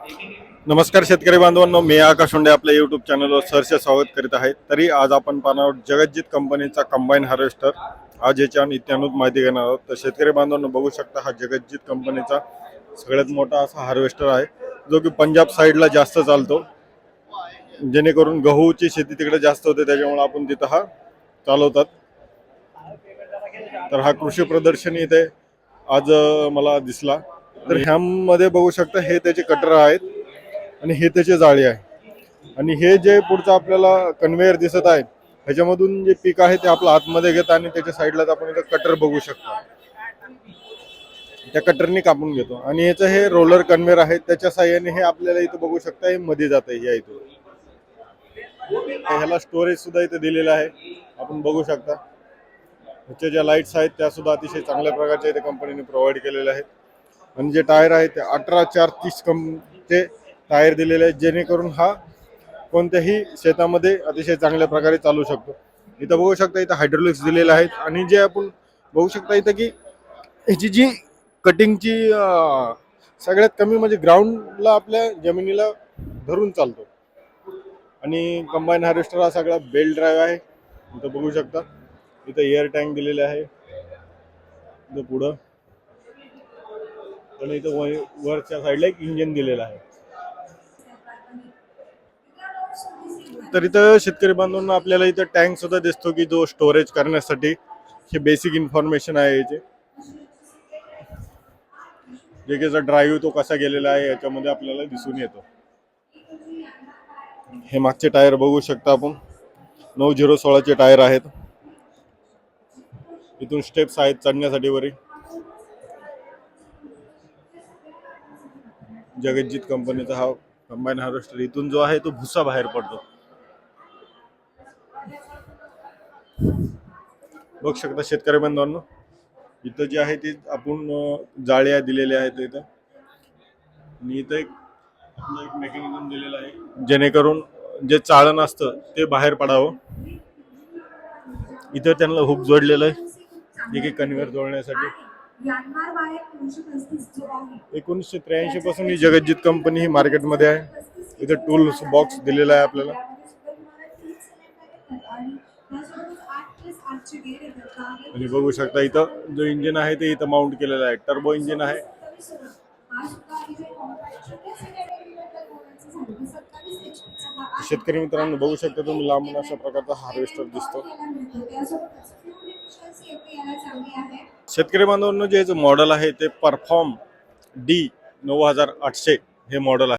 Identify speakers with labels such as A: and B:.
A: नमस्कार शेतकरी बांधवांनो मी आकाश हुंडे आपल्या युट्यूब चॅनलवर सरसे स्वागत करीत आहे. तरी आज आपण पाहणार आहोत जगज्जीत कंपनीचा कंबाईन हार्वेस्टर आज याच्या इत्यानुत माहिती घेणार आहोत. तर शेतकरी बांधवांनो बघू शकता हा जगज्जीत कंपनीचा सगळ्यात मोठा असा हार्वेस्टर आहे जो की पंजाब साईडला जास्त चालतो. जेणेकरून गहूची शेती तिकडे जास्त होते त्याच्यामुळे आपण तिथं हा चालवतात. तर हा कृषी प्रदर्शन इथे आज मला दिसला. तर ह्यामध्ये बघू शकता हे त्याचे कटर आहेत आणि हे त्याचे जाळी आहे. आणि हे जे पुढचं आपल्याला कन्व्हेअर दिसत आहे ह्याच्यामधून जे पीक आहे ते आपलं आतमध्ये घेतं आणि त्याच्या साईडलाच आपण इथं कटर बघू शकतो. त्या कटरनी कापून घेतो. आणि याचं हे रोलर कन्व्हेअर आहे त्याच्या साह्याने हे आपल्याला इथं बघू शकता हे मध्ये जात आहे या इथून ह्याला स्टोरेज सुद्धा इथे दिलेलं आहे. आपण बघू शकता. ह्याच्या ज्या लाईट्स आहेत त्या सुद्धा अतिशय चांगल्या प्रकारच्या इथे कंपनीने प्रोव्हाइड केलेल्या आहेत. आणि जे टायर आहे ते अठरा चार तीस कम ते टायर दिलेले आहेत जेणेकरून हा कोणत्याही शेतामध्ये अतिशय चांगल्या प्रकारे चालू शकतो. इथं बघू शकता इथं हायड्रोलिक्स दिलेले आहेत आणि जे आपण बघू शकता इथं की ह्याची जी कटिंगची सगळ्यात कमी म्हणजे ग्राउंडला आपल्या जमिनीला धरून चालतो. आणि कंबाईन हार्वेस्टर हा सगळा बेल ड्राईव्ह आहे. इथं बघू शकता. इथं एअर टँक दिलेले आहे. इथं पुढं आणि इथं वर- वरच्या साईडला एक इंजिन दिलेलं आहे. तर इथं शेतकरी बांधवांना आपल्याला इथं टँक सुद्धा दिसतो की जो स्टोरेज करण्यासाठी. हे बेसिक इन्फॉर्मेशन आहे याचे. जे की ड्राईव्ह तो कसा गेलेला आहे याच्यामध्ये आपल्याला दिसून येतो. हे मागचे टायर बघू शकता आपण. नऊ झिरो सोळाचे टायर आहेत. इथून स्टेप्स आहेत चढण्यासाठी वरी. जगज्जीत कंपनीचा हा कंबाईन हार्वेस्टर इथून जो आहे तो भुसा बाहेर पडतो. बघू शकता शेतकरी बांधवांनो इथं जे आहे ते आपण जाळे जाळ्या दिलेल्या आहेत इथं. आणि इथं एक आपलं एक मेकॅनिझम दिलेलं आहे. जेणेकरून जे चाळण असतं ते बाहेर पडावं. इथं त्यांना हुक जोडलेलं आहे. एक एक कन्व्हेअर जोडण्यासाठी. एकोणीसशे त्र्याऐंशी पासून ही जगज्जीत कंपनी ही मार्केटमध्ये आहे. इथं टूल्स बॉक्स दिलेला आहे आपल्याला.
B: आणि?
A: आणि बघू शकता इथं जो इंजिन आहे ते इथं माउंट केलेलं आहे. टर्बो इंजिन आहे. शेतकरी मित्रांनो बघू शकता तुम्ही लांबून अशा प्रकारचा हार्वेस्टर दिसतो. शेतकरी बांधवांना जे मॉडेल आहे ते परफॉर्म डी नऊ हजार आठशे हे मॉडेल आहे.